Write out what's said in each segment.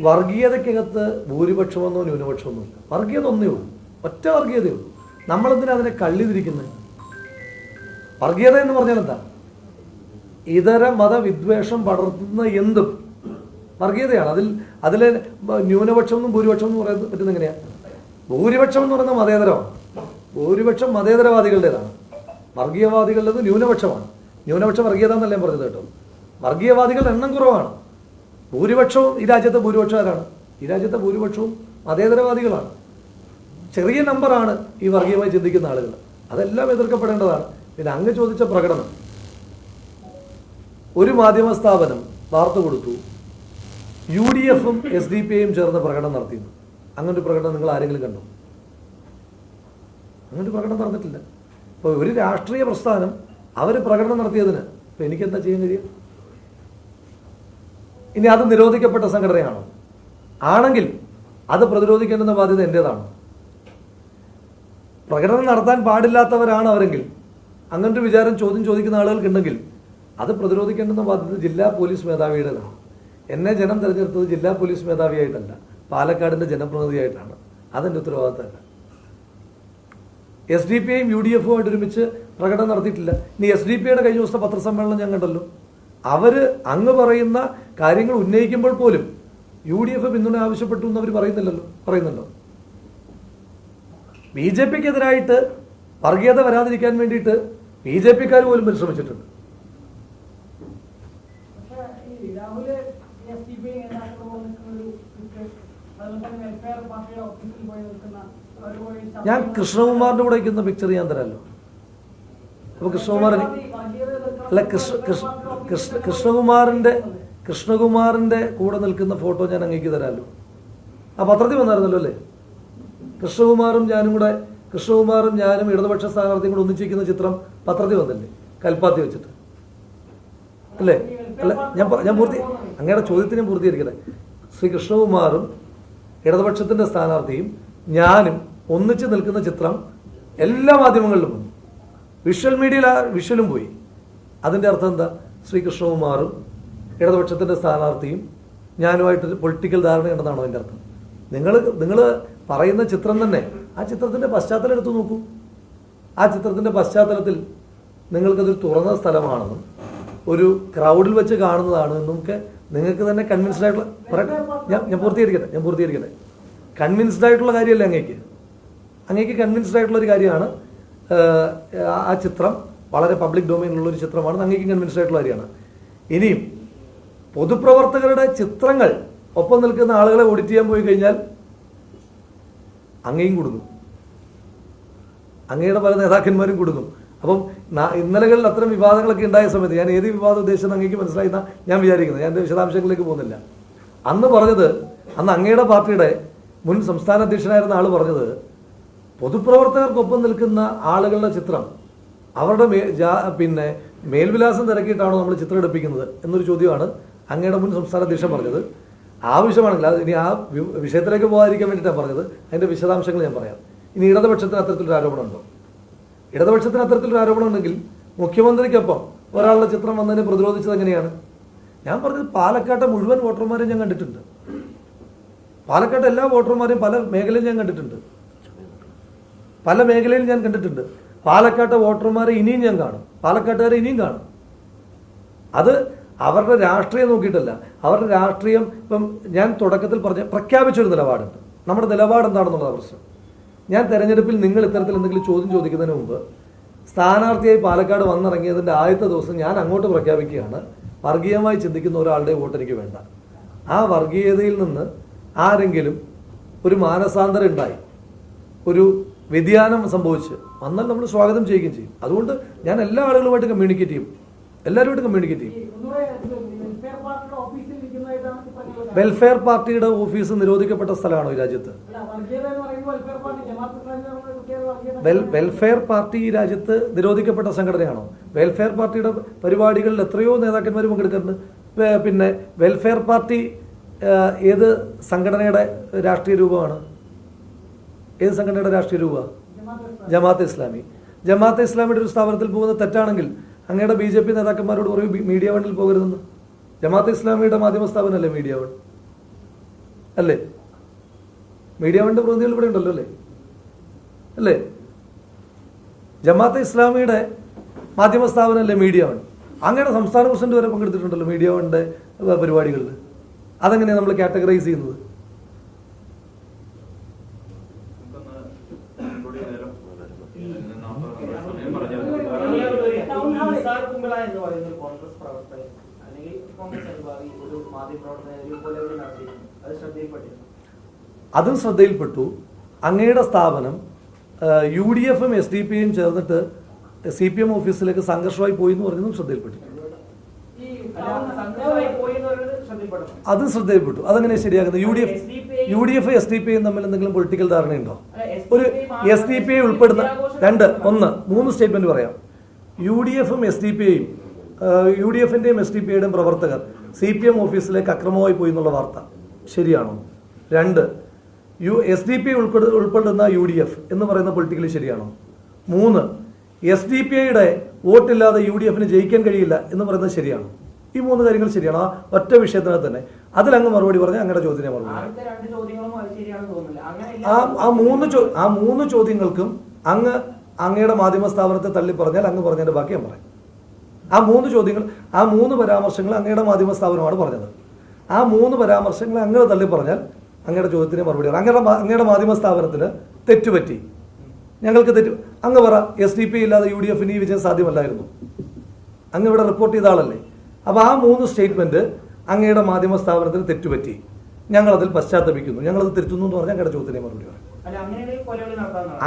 വർഗീയതയ്ക്കകത്ത് ഭൂരിപക്ഷമെന്നോ ന്യൂനപക്ഷമെന്നോ ഇല്ല. വർഗീയത ഒന്നേ ഉള്ളൂ. ഒറ്റ വർഗീയതയേ ഉള്ളൂ. നമ്മളെന്തിനാ അതിനെ കള്ളിതിരിക്കുന്നത് വർഗീയത എന്ന് പറഞ്ഞാൽ എന്താ? ഇതര മതവിദ്വേഷം പടർത്തുന്ന എന്തും. വർഗീയതയാണ്. അതിൽ അതിലെ ന്യൂനപക്ഷം എന്നും ഭൂരിപക്ഷം എന്ന് പറയുന്നത് പറ്റുന്ന എങ്ങനെയാണ് ഭൂരിപക്ഷം എന്ന് പറയുന്നത് മതേതരമാണ്. ഭൂരിപക്ഷം മതേതരവാദികളുടേതാണ്. വർഗീയവാദികളുടേത് ന്യൂനപക്ഷമാണ്. ന്യൂനപക്ഷം വർഗീയത എന്നല്ലേ പറഞ്ഞത് കേട്ടോ. വർഗീയവാദികളുടെ എണ്ണം കുറവാണ്. ഭൂരിപക്ഷവും ഈ രാജ്യത്തെ ഭൂരിപക്ഷം ആരാണ് ഈ രാജ്യത്തെ ഭൂരിപക്ഷവും മതേതരവാദികളാണ്. ചെറിയ നമ്പറാണ് ഈ വർഗീയമായി ചിന്തിക്കുന്ന ആളുകൾ. അതെല്ലാം എതിർക്കപ്പെടേണ്ടതാണ്. പിന്നെ അങ്ങ് ചോദിച്ച പ്രകടനം. ഒരു മാധ്യമ സ്ഥാപനം വാർത്ത കൊടുത്തു. യു ഡി എഫും എസ് ഡി പി ഐയും ചേർന്ന് പ്രകടനം നടത്തിയിരുന്നു. അങ്ങനൊരു പ്രകടനം നിങ്ങൾ ആരെങ്കിലും കണ്ടോ? അങ്ങനൊരു പ്രകടനം നടന്നിട്ടില്ല. ഇപ്പോൾ ഒരു രാഷ്ട്രീയ പ്രസ്ഥാനം അവർ പ്രകടനം നടത്തിയതിന് ഇപ്പോൾ എനിക്കെന്താ ചെയ്യാൻ കഴിയും ഇനി അത് നിരോധിക്കപ്പെട്ട സംഘടനയാണോ? ആണെങ്കിൽ അത് പ്രതിരോധിക്കേണ്ടുന്ന ബാധ്യത എന്റേതാണോ പ്രകടനം നടത്താൻ പാടില്ലാത്തവരാണ് അവരെങ്കിൽ അങ്ങനൊരു വിചാരം ചോദ്യം ചോദിക്കുന്ന ആളുകൾക്കുണ്ടെങ്കിൽ അത് പ്രതിരോധിക്കേണ്ടുന്ന ബാധ്യത ജില്ലാ പോലീസ് മേധാവിയുടേതാണ്. എന്നെ ജനം തിരഞ്ഞെടുത്തത് ജില്ലാ പോലീസ് മേധാവിയായിട്ടല്ല പാലക്കാടിന്റെ ജനപ്രതിനിധിയായിട്ടാണ്. അതെന്റെ ഉത്തരവാദിത്തമല്ല. എസ് ഡി പി ഐയും യു ഡി എഫും ആയിട്ട് ഒരുമിച്ച് പ്രകടനം നടത്തിയിട്ടില്ല. ഇനി എസ് ഡി പി ഐയുടെ കഴിഞ്ഞ ദിവസത്തെ പത്രസമ്മേളനം ഞാൻ കണ്ടല്ലോ. അവർ അങ്ങ് പറയുന്ന കാര്യങ്ങൾ ഉന്നയിക്കുമ്പോൾ പോലും യു ഡി എഫ് പിന്തുണ ആവശ്യപ്പെട്ടു എന്ന് അവർ പറയുന്നില്ലല്ലോ പറയുന്നുണ്ടോ? ബി ജെ പിക്കെതിരായിട്ട് വർഗീയത വരാതിരിക്കാൻ വേണ്ടിയിട്ട് ബി ജെ പിക്കാർ പോലും പരിശ്രമിച്ചിട്ടുണ്ട്. അവർ ഞാൻ കൃഷ്ണകുമാറിന്റെ കൂടെ പിക്ചർ ഞാൻ തരാമല്ലോ അപ്പൊ കൃഷ്ണകുമാർ അല്ല കൃഷ്ണ കൃഷ്ണ കൃഷ്ണ കൃഷ്ണകുമാറിന്റെ കൃഷ്ണകുമാറിന്റെ കൂടെ നിൽക്കുന്ന ഫോട്ടോ ഞാൻ അങ്ങേക്ക് തരാമല്ലോ ആ പത്രത്തിൽ വന്നായിരുന്നല്ലോ അല്ലേ? കൃഷ്ണകുമാറും ഞാനും കൂടെ കൃഷ്ണകുമാറും ഞാനും ഇടതുപക്ഷ സ്ഥാനാർത്ഥിയും കൂടെ ഒന്നിച്ചിരിക്കുന്ന ചിത്രം പത്രത്തിൽ വന്നല്ലേ? കൽപ്പാത്തി വെച്ചിട്ട്. അല്ലേ? അല്ല ഞാൻ ഞാൻ പൂർത്തി അങ്ങയുടെ ചോദ്യത്തിന് പൂർത്തീകരിക്കട്ടെ. ശ്രീ കൃഷ്ണകുമാറും ഇടതുപക്ഷത്തിന്റെ സ്ഥാനാർത്ഥിയും ഞാനും ഒന്നിച്ച് നിൽക്കുന്ന ചിത്രം എല്ലാ മാധ്യമങ്ങളിലും വന്നു. വിഷ്വൽ മീഡിയയിൽ ആ വിഷ്വലും പോയി. അതിന്റെ അർത്ഥം എന്താ? ശ്രീ ഇടതുപക്ഷത്തിന്റെ സ്ഥാനാർത്ഥിയും ഞാനുമായിട്ട് പൊളിറ്റിക്കൽ ധാരണയുണ്ടെന്നാണോ എന്റെ അർത്ഥം? നിങ്ങൾ നിങ്ങൾ പറയുന്ന ചിത്രം തന്നെ ആ ചിത്രത്തിന്റെ പശ്ചാത്തലം എടുത്തു നോക്കൂ. ആ ചിത്രത്തിന്റെ പശ്ചാത്തലത്തിൽ നിങ്ങൾക്കതൊരു തുറന്ന സ്ഥലമാണെന്നും ഒരു ക്രൗഡിൽ വെച്ച് കാണുന്നതാണ് എന്നൊക്കെ നിങ്ങൾക്ക് തന്നെ കൺവിൻസ്ഡ് ആയിട്ടുള്ള ഞാൻ ഞാൻ പൂർത്തീകരിക്കട്ടെ ഞാൻ പൂർത്തീകരിക്കട്ടെ. കൺവിൻസ്ഡ് ആയിട്ടുള്ള കാര്യമല്ല അങ്ങേക്ക്? അങ്ങേക്ക് കൺവിൻസ്ഡ് ആയിട്ടുള്ള ഒരു കാര്യമാണ് ആ ചിത്രം വളരെ പബ്ലിക് ഡൊമൈനിലുള്ള ഒരു ചിത്രമാണ്. അങ്ങേക്ക് കൺവിൻസ്ഡ് ആയിട്ടുള്ള കാര്യമാണ്. ഇനിയും പൊതുപ്രവർത്തകരുടെ ചിത്രങ്ങൾ ഒപ്പം നിൽക്കുന്ന ആളുകളെ ഓഡിറ്റ് ചെയ്യാൻ പോയി കഴിഞ്ഞാൽ അങ്ങയും കൊടുക്കും. അങ്ങയുടെ പല നേതാക്കന്മാരും കൊടുക്കും. അപ്പം ഇന്നലകളിൽ അത്തരം വിവാദങ്ങളൊക്കെ ഉണ്ടായ സമയത്ത് ഞാൻ ഏത് വിവാദ ഉദ്ദേശം അങ്ങേക്ക് മനസ്സിലായി എന്നാ ഞാൻ വിചാരിക്കുന്നത്. ഞാൻ വിശദാംശങ്ങളിലേക്ക് പോകുന്നില്ല. അന്ന് പറഞ്ഞത് അന്ന് അങ്ങയുടെ പാർട്ടിയുടെ മുൻ സംസ്ഥാന അധ്യക്ഷനായിരുന്ന ആൾ പറഞ്ഞത് പൊതുപ്രവർത്തകർക്കൊപ്പം നിൽക്കുന്ന ആളുകളുടെ ചിത്രം അവരുടെ പിന്നെ മേൽവിലാസം തിരക്കിയിട്ടാണോ നമ്മൾ ചിത്രം എടുപ്പിക്കുന്നത് എന്നൊരു ചോദ്യമാണ് അങ്ങയുടെ മുൻ സംസ്ഥാന അധ്യക്ഷൻ പറഞ്ഞത്. ആവശ്യമാണെങ്കിൽ അത് ഇനി ആ വിഷയത്തിലേക്ക് പോകാതിരിക്കാൻ വേണ്ടിയിട്ടാണ് പറഞ്ഞത്. അതിന്റെ വിശദാംശങ്ങൾ ഞാൻ പറയാം. ഇനി ഇടതുപക്ഷത്തിന് അത്തരത്തിലൊരു ആരോപണം ഉണ്ടോ ഇടതുപക്ഷത്തിന് അത്തരത്തിലൊരു ആരോപണം ഉണ്ടെങ്കിൽ മുഖ്യമന്ത്രിക്കൊപ്പം ഒരാളുടെ ചിത്രം വന്നതിനെ പ്രതിരോധിച്ചത് എങ്ങനെയാണ്? ഞാൻ പറഞ്ഞത് പാലക്കാട്ടെ മുഴുവൻ വോട്ടർമാരെയും ഞാൻ കണ്ടിട്ടുണ്ട്. പാലക്കാട്ടെ എല്ലാ വോട്ടർമാരെയും പല മേഖലയിൽ ഞാൻ കണ്ടിട്ടുണ്ട്. പല മേഖലയിൽ ഞാൻ കണ്ടിട്ടുണ്ട്. പാലക്കാട്ടെ വോട്ടർമാരെ ഇനിയും ഞാൻ കാണും. പാലക്കാട്ടുകാരെ ഇനിയും കാണും. അത് അവരുടെ രാഷ്ട്രീയം നോക്കിയിട്ടല്ല. അവരുടെ രാഷ്ട്രീയം ഇപ്പം ഞാൻ തുടക്കത്തിൽ പറഞ്ഞ പ്രഖ്യാപിച്ചൊരു നിലപാടുണ്ട്. നമ്മുടെ നിലപാട് എന്താണെന്നുള്ള പ്രശ്നം. ഞാൻ തെരഞ്ഞെടുപ്പിൽ നിങ്ങൾ ഇത്തരത്തിൽ എന്തെങ്കിലും ചോദ്യം ചോദിക്കുന്നതിന് മുമ്പ് സ്ഥാനാർത്ഥിയായി പാലക്കാട് വന്നിറങ്ങിയതിന്റെ ആദ്യത്തെ ദിവസം ഞാൻ അങ്ങോട്ട് പ്രഖ്യാപിക്കുകയാണ്. വർഗീയമായി ചിന്തിക്കുന്ന ഒരാളുടെ വോട്ട് എനിക്ക് വേണ്ട. ആ വർഗീയതയിൽ നിന്ന് ആരെങ്കിലും ഒരു മാനസാന്തരം ഉണ്ടായി ഒരു വ്യതിയാനം സംഭവിച്ച് വന്നാൽ നമ്മൾ സ്വാഗതം ചെയ്യുകയും ചെയ്യും. അതുകൊണ്ട് ഞാൻ എല്ലാ ആളുകളുമായിട്ട് കമ്മ്യൂണിക്കേറ്റ് ചെയ്യും. എല്ലാവരുമായിട്ട് കമ്മ്യൂണിക്കേറ്റ് ചെയ്യും. വെൽഫെയർ പാർട്ടിയുടെ ഓഫീസ് നിരോധിക്കപ്പെട്ട സ്ഥലമാണോ ഈ രാജ്യത്ത്? വെൽഫെയർ പാർട്ടി ഈ രാജ്യത്ത് നിരോധിക്കപ്പെട്ട സംഘടനയാണോ? വെൽഫെയർ പാർട്ടിയുടെ പരിപാടികളിൽ എത്രയോ നേതാക്കന്മാർ പങ്കെടുക്കുന്നുണ്ട്. പിന്നെ വെൽഫെയർ പാർട്ടി ഏത് സംഘടനയുടെ രാഷ്ട്രീയ രൂപമാണ്? ഏത് സംഘടനയുടെ രാഷ്ട്രീയ രൂപമാണ് ജമാഅത്ത് ഇസ്ലാമി. ജമാഅത്ത് ഇസ്ലാമിയുടെ ഒരു സ്ഥാപനത്തിൽ പോകുന്നത് തെറ്റാണെങ്കിൽ അങ്ങയുടെ ബി ജെ പി നേതാക്കന്മാരോട് പറയും മീഡിയ വണ്ണിൽ പോകരുതെന്ന്. ജമാഅത്ത് ഇസ്ലാമിയുടെ മാധ്യമ സ്ഥാപനമല്ലേ മീഡിയ വൺ? അല്ലേ? മീഡിയ വണ്ട് പ്രതിനിധികൾ ഇവിടെ ഉണ്ടല്ലോ അല്ലേ? അല്ലേ? ജമാഅത്ത് ഇസ്ലാമിയുടെ മാധ്യമ സ്ഥാപനമല്ലേ മീഡിയ വൺ? അങ്ങനെ സംസ്ഥാന പ്രസിഡന്റ് വരെ പങ്കെടുത്തിട്ടുണ്ടല്ലോ മീഡിയ വണ്ണിന്റെ പരിപാടികളിൽ അതെങ്ങനെയാണ് നമ്മൾ കാറ്റഗറൈസ് ചെയ്യുന്നത് നിസാർ കുമ്പള എന്ന് പറയുന്ന ഒരു കോൺഗ്രസ് പ്രവർത്തകൻ അല്ലെങ്കിൽ കോൺഗ്രസ് അനുഭാവി ഒരു മാധ്യമപ്രവർത്തകൻ ഒരു കൊലവിളി നടത്തിയിരുന്നു അത് ശ്രദ്ധയിൽപ്പെട്ടു. അങ്ങയുടെ സ്ഥാപനം യു ഡി എഫും എസ് ഡി പിയും ചേർന്നിട്ട് സി പി എം ഓഫീസിലേക്ക് സംഘർഷമായി പോയി എന്ന് പറഞ്ഞതും ശ്രദ്ധയിൽപ്പെട്ടു. പോയി അത് ശ്രദ്ധയിൽപ്പെട്ടു. അതെങ്ങനെ ശരിയാക്കുന്നത് U D F U D F S D P I തമ്മിൽ എന്തെങ്കിലും പൊളിറ്റിക്കൽ ധാരണയുണ്ടോ? ഒരു എസ് ഡി പി ഐ ഉൾപ്പെടുന്ന രണ്ട് ഒന്ന് മൂന്ന് സ്റ്റേറ്റ്മെന്റ് പറയാം. യു ഡി എഫും എസ് ഡി പി ഐയും യു ഡി എഫിന്റെയും എസ് ഡി പി ഐയുടെയും പ്രവർത്തകർ സി പി എം ഓഫീസിലേക്ക് അക്രമമായി പോയി എന്നുള്ള വാർത്ത. ശരിയാണോ? രണ്ട് യു എസ് ഡി പി ഉൾപ്പെടുന്ന യു ഡി എഫ് എന്ന് പറയുന്ന പൊളിറ്റിക്കലി ശരിയാണോ? മൂന്ന് എസ് ഡി പി ഐയുടെ വോട്ടില്ലാതെ യു ഡി എഫിന് ജയിക്കാൻ കഴിയില്ല എന്ന് പറയുന്നത് ശരിയാണോ? ഈ മൂന്ന് കാര്യങ്ങൾ ശരിയാണോ? ആ ഒറ്റ വിഷയത്തിനകത്ത് തന്നെ. അതിലങ്ങ് മറുപടി പറഞ്ഞാൽ അങ്ങയുടെ ചോദ്യം മറുപടി ആ ആ മൂന്ന് ആ മൂന്ന് ചോദ്യങ്ങൾക്കും അങ്ങ് അങ്ങയുടെ മാധ്യമ സ്ഥാപനത്തെ തള്ളി പറഞ്ഞാൽ അങ്ങ് പറഞ്ഞതിന്റെ ബാക്കി ഞാൻ പറയും. ആ മൂന്ന് ചോദ്യങ്ങൾ ആ മൂന്ന് പരാമർശങ്ങൾ അങ്ങയുടെ മാധ്യമ സ്ഥാപനമാണ് പറഞ്ഞത്. ആ മൂന്ന് പരാമർശങ്ങൾ അങ്ങനെ തള്ളി പറഞ്ഞാൽ അങ്ങയുടെ ചോദ്യത്തിന് മറുപടി അങ്ങയുടെ അങ്ങയുടെ മാധ്യമ സ്ഥാപനത്തിന് തെറ്റുപറ്റി. ഞങ്ങൾക്ക് തെറ്റു അങ്ങ് പറ എസ് ഡി പി ഇല്ലാതെ യു ഡി എഫിന് ഈ വിജയം സാധ്യമല്ലായിരുന്നു. അങ്ങ് ഇവിടെ റിപ്പോർട്ട് ചെയ്ത ആളല്ലേ. അപ്പോൾ ആ മൂന്ന് സ്റ്റേറ്റ്മെന്റ് അങ്ങയുടെ മാധ്യമ സ്ഥാപനത്തിന് തെറ്റുപറ്റി. ഞങ്ങളതിൽ പശ്ചാത്തപിക്കുന്നു. ഞങ്ങളത് തിരുത്തുന്നു എന്ന് പറഞ്ഞാൽ അങ്ങയുടെ ചോദ്യത്തിന് മറുപടി പറയാം.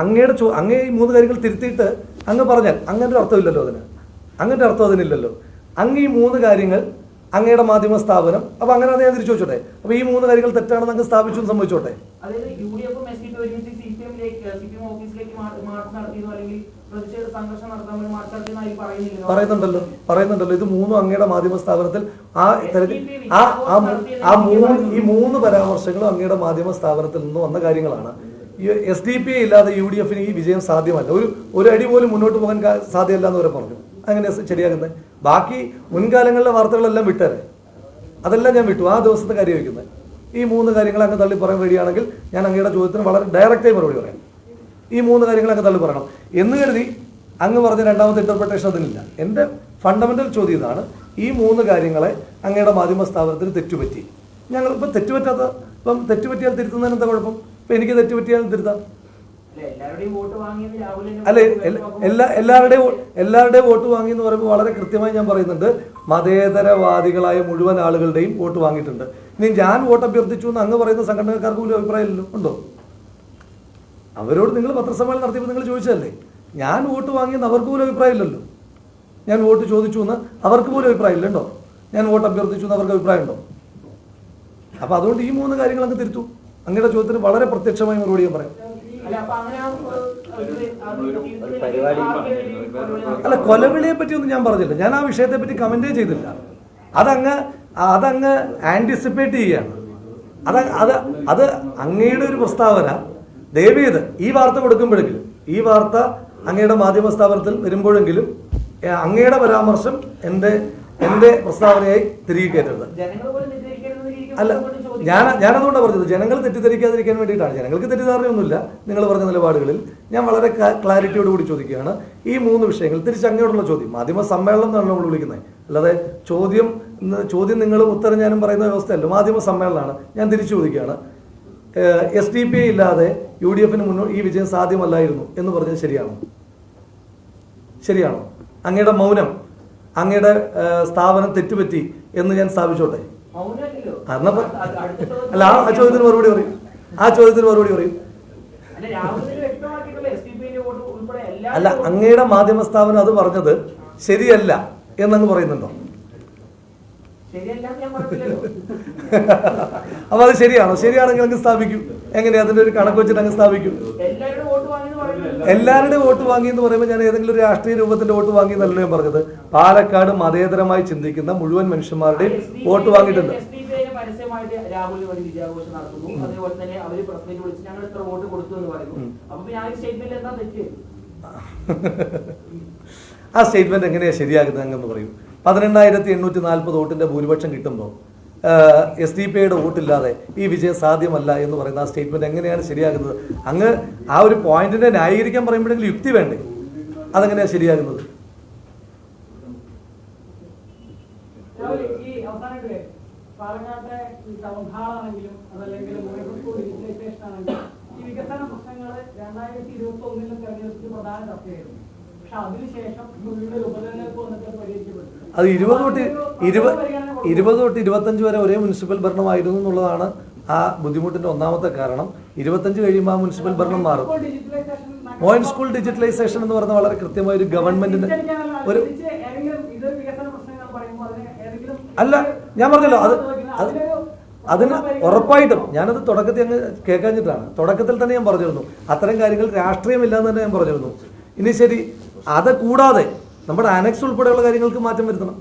അങ്ങയുടെ ചോ അങ്ങേ ഈ മൂന്ന് കാര്യങ്ങൾ തിരുത്തിയിട്ട് അങ്ങ് പറഞ്ഞാൽ അങ്ങനെ ഒരു അർത്ഥമില്ലല്ലോ അതിന്. അങ്ങനെ അർത്ഥം അതിനില്ലല്ലോ. അങ്ങ് ഈ മൂന്ന് കാര്യങ്ങൾ അങ്ങയുടെ മാധ്യമ സ്ഥാപനം അപ്പൊ അങ്ങനെ ഞാൻ തിരിച്ചു വെച്ചോട്ടെ അപ്പൊ ഈ മൂന്ന് കാര്യങ്ങൾ തെറ്റാണെന്ന് അങ്ങ് സ്ഥാപിച്ചു സംഭവിച്ചോട്ടെ? പറയുന്നുണ്ടല്ലോ. പറയുന്നുണ്ടല്ലോ. ഇത് മൂന്നും അങ്ങയുടെ മാധ്യമ സ്ഥാപനത്തിൽ ആ തരത്തിൽ ആ ആ മൂന്ന് ഈ മൂന്ന് പരാമർശങ്ങളും അങ്ങയുടെ മാധ്യമ സ്ഥാപനത്തിൽ നിന്ന് വന്ന കാര്യങ്ങളാണ്. എസ് ഡി പി ഇല്ലാതെ യു ഡി എഫിന് ഈ വിജയം സാധ്യമല്ല. ഒരു ഒരു അടി പോലും മുന്നോട്ട് പോകാൻ സാധ്യമല്ല എന്ന് വരെ പറഞ്ഞു. അങ്ങനെ ശരിയാകുന്നത് ബാക്കി മുൻകാലങ്ങളിലെ വാർത്തകളെല്ലാം വിട്ടേരെ. അതെല്ലാം ഞാൻ വിട്ടു. ആ ദിവസത്തെ കാര്യം വയ്ക്കുന്നത് ഈ മൂന്ന് കാര്യങ്ങൾ അങ്ങ് തള്ളി പറയാൻ റെഡിയാണെങ്കിൽ ഞാൻ അങ്ങയുടെ ചോദ്യത്തിന് വളരെ ഡയറക്റ്റായി മറുപടി പറയാം. ഈ മൂന്ന് കാര്യങ്ങൾ അങ്ങ് തള്ളി പറയണം. എന്ന് കരുതി അങ്ങ് പറഞ്ഞ രണ്ടാമത്തെ ഇന്റർപ്രിട്ടേഷൻ അതിനില്ല. എന്റെ ഫണ്ടമെന്റൽ ചോദ്യം ഇതാണ്. ഈ മൂന്ന് കാര്യങ്ങളെ അങ്ങയുടെ മാധ്യമ സ്ഥാപനത്തിന് തെറ്റുപറ്റി. ഞങ്ങൾ ഇപ്പം തെറ്റുപറ്റാത്ത ഇപ്പം തെറ്റുപറ്റിയാൽ തിരുത്തുന്നതിന് എന്താ കുഴപ്പം? ഇപ്പം എനിക്ക് തെറ്റുപറ്റിയാൽ തിരുത്താം. അല്ല എല്ലാ എല്ലാവരുടെയും എല്ലാവരുടെയും വോട്ട് വാങ്ങി എന്ന് പറയുമ്പോൾ വളരെ കൃത്യമായി ഞാൻ പറയുന്നുണ്ട് മതേതരവാദികളായ മുഴുവൻ ആളുകളുടെയും വോട്ട് വാങ്ങിയിട്ടുണ്ട്. ഇനി ഞാൻ വോട്ട് അഭ്യർത്ഥിച്ചു എന്ന് അങ്ങ് പറയുന്ന സംഘടനക്കാർക്ക് പോലും അഭിപ്രായമില്ലല്ലോ ഉണ്ടോ? അവരോട് നിങ്ങൾ പത്രസമ്മേളനം നടത്തിയപ്പോൾ നിങ്ങൾ ചോദിച്ചതല്ലേ? ഞാൻ വോട്ട് വാങ്ങിയെന്ന് അവർക്ക് പോലും അഭിപ്രായമില്ലല്ലോ ഞാൻ വോട്ട് ചോദിച്ചു എന്ന് അവർക്ക് പോലും അഭിപ്രായമില്ല ഉണ്ടോ? ഞാൻ വോട്ട് അഭ്യർത്ഥിച്ചു എന്ന് അവർക്ക് അഭിപ്രായം ഉണ്ടോ? അപ്പൊ അതുകൊണ്ട് ഈ മൂന്ന് കാര്യങ്ങൾ അങ്ങ് തിരുത്തു. അങ്ങയുടെ ചോദ്യത്തിന് വളരെ പ്രത്യക്ഷമായി മറുപടി ഞാൻ പറയാം. അല്ല കൊലവിളിയെ പറ്റി ഒന്നും ഞാൻ പറഞ്ഞില്ല. ഞാൻ ആ വിഷയത്തെ പറ്റി കമന്റേ ചെയ്തില്ല. അതങ്ങ് അതങ്ങ് ആന്റിസിപ്പേറ്റ് ചെയ്യാണ്. അത് അത് അത് അങ്ങയുടെ ഒരു പ്രസ്താവന. ദയവീത് ഈ വാർത്ത കൊടുക്കുമ്പോഴെങ്കിലും ഈ വാർത്ത അങ്ങയുടെ മാധ്യമ സ്ഥാപനത്തിൽ വരുമ്പോഴെങ്കിലും അങ്ങയുടെ പരാമർശം എന്റെ എന്റെ പ്രസ്താവനയായി തിരികെ കയറ്റരുത്. അല്ല. ഞാൻ ഞാനതുകൊണ്ടാണ് പറഞ്ഞത് ജനങ്ങൾ തെറ്റിദ്ധരിക്കാതിരിക്കാൻ വേണ്ടിയിട്ടാണ്. ജനങ്ങൾക്ക് തെറ്റിദ്ധാരണയൊന്നുമില്ല നിങ്ങൾ പറഞ്ഞ നിലപാടുകളിൽ. ഞാൻ വളരെ ക്ലാരിറ്റിയോട് കൂടി ചോദിക്കുകയാണ്. ഈ മൂന്ന് വിഷയങ്ങൾ തിരിച്ച് അങ്ങോട്ടുള്ള ചോദ്യം. മാധ്യമ സമ്മേളനം എന്നാണ് നമ്മൾ വിളിക്കുന്നത്. അല്ലാതെ ചോദ്യം ചോദ്യം നിങ്ങളും ഉത്തരം ഞാനും പറയുന്ന വ്യവസ്ഥയല്ല. മാധ്യമ സമ്മേളനമാണ്. ഞാൻ തിരിച്ചു ചോദിക്കുകയാണ്. എസ് ഡി പി ഇല്ലാതെ യു ഡി എഫിന് മുന്നോ ഈ വിജയം സാധ്യമല്ലായിരുന്നു എന്ന് പറഞ്ഞത് ശരിയാണോ? ശരിയാണോ? അങ്ങയുടെ മൗനം അങ്ങയുടെ സ്ഥാപനം തെറ്റുപറ്റി എന്ന് ഞാൻ സ്ഥാപിച്ചോട്ടെ? മൗനമല്ലല്ലോ. ആ, എന്നാ പ- അത് അടുത്ത ചോദ്യത്തിൽ അല്ല ആ- ചോദ്യത്തിന് മറുപടി പറയും. ആ ചോദ്യത്തിന് മറുപടി പറയും. അല്ല അങ്ങയുടെ മാധ്യമ സ്ഥാപനം അത് പറഞ്ഞത് ശരിയല്ല എന്നങ്ങ് പറയുന്നുണ്ടോ? അപ്പൊ അത് ശരിയാണോ? ശരിയാണെങ്കിൽ അങ്ങ് സ്ഥാപിക്കും. എങ്ങനെയാ അതിന്റെ ഒരു കണക്ക് വെച്ചിട്ട് അങ്ങ് സ്ഥാപിക്കും. എല്ലാവരുടെയും വോട്ട് വാങ്ങി എന്ന് പറയുമ്പോൾ ഞാൻ ഏതെങ്കിലും ഒരു രാഷ്ട്രീയ രൂപത്തിന്റെ വോട്ട് വാങ്ങി എന്നല്ലോ ഞാൻ പറഞ്ഞത്. പാലക്കാട് മതേതരമായി ചിന്തിക്കുന്ന മുഴുവൻ മനുഷ്യന്മാരുടെയും വോട്ട് വാങ്ങിയിട്ടുണ്ട്. പരസ്യമായിട്ട് രാഹുലിന് വേണ്ടി വിജയാഘോഷം നടത്തുന്നു. അതേപോലെ തന്നെ അവർ പ്രസിഡന്റ് വിളിച്ച് ഞങ്ങൾ ഇത്ര വോട്ട് കൊടുത്തു എന്ന് പറയുന്നു. അപ്പൊ ഞാൻ ഈ സ്റ്റേറ്റ്മെന്റ് എന്താ തെറ്റ്? ആ സ്റ്റേറ്റ്മെന്റ് എങ്ങനെയാ ശരിയാകുന്നത് അങ്ങെന്ന് പറയും. പതിനെണ്ണായിരത്തി എണ്ണൂറ്റി നാൽപ്പത് വോട്ടിന്റെ ഭൂരിപക്ഷം കിട്ടുമ്പോൾ എസ് ഡി പി ഐയുടെ വോട്ടില്ലാതെ ഈ വിജയം സാധ്യമല്ല എന്ന് പറയുന്ന ആ സ്റ്റേറ്റ്മെന്റ് എങ്ങനെയാണ് ശരിയാകുന്നത്? അങ്ങ് ആ ഒരു പോയിന്റിനെ ന്യായീകരിക്കാൻ പറയുമ്പോഴെങ്കിലും യുക്തി വേണ്ടേ? അതെങ്ങനെയാണ് ശരിയാകുന്നത്? പാലക്കാട്ടെ ഈ ടൗൺ ഹാളാണെങ്കിലും അതല്ലെങ്കിൽ സ്കൂൾ ഡിജിറ്റലൈസേഷൻ ആണെങ്കിലും ഈ വികസന പ്രശ്നങ്ങൾ രണ്ടായിരത്തി ഇരുപത്തി ഒന്നിലും തെരഞ്ഞെടുപ്പിൽ പ്രധാന ചർച്ചയായിരുന്നു. പക്ഷെ അതിനുശേഷം വീണ്ടും ഉപതെരഞ്ഞെടുപ്പ് വന്നിട്ട് പരിഹരിക്കപ്പെട്ടു. അത് ഇരുപത് തൊട്ട് ഇരുപത് ഇരുപത് തൊട്ട് ഇരുപത്തഞ്ച് വരെ ഒരേ മുനിസിപ്പൽ ഭരണമായിരുന്നു എന്നുള്ളതാണ് ആ ബുദ്ധിമുട്ടിന്റെ ഒന്നാമത്തെ കാരണം. ഇരുപത്തഞ്ച് കഴിയുമ്പോൾ ആ മുനിസിപ്പൽ ഭരണം മാറും. മോയിൻ സ്കൂൾ ഡിജിറ്റലൈസേഷൻ എന്ന് പറഞ്ഞ വളരെ കൃത്യമായ ഒരു ഗവൺമെന്റിന്റെ ഒരു തിരിച്ച് ഏതെങ്കിലും ഇത് വികസന പ്രശ്നങ്ങൾ പറയുമ്പോൾ അതിന് ഏതെങ്കിലും അല്ല ഞാൻ പറഞ്ഞല്ലോ അത് അത് അതിന് ഉറപ്പായിട്ടും ഞാനത് തുടക്കത്തിൽ അങ്ങ് കേൾക്കാഞ്ഞിട്ടാണ്. തുടക്കത്തിൽ തന്നെ ഞാൻ പറഞ്ഞിരുന്നു. അത്തരം കാര്യങ്ങൾ രാഷ്ട്രീയമില്ലാന്ന് തന്നെ ഞാൻ പറഞ്ഞിരുന്നു. ഇനി ശരി അത് കൂടാതെ നമ്മുടെ അനക്സ് ഉൾപ്പെടെയുള്ള കാര്യങ്ങൾക്ക് മാറ്റം വരുത്തണം.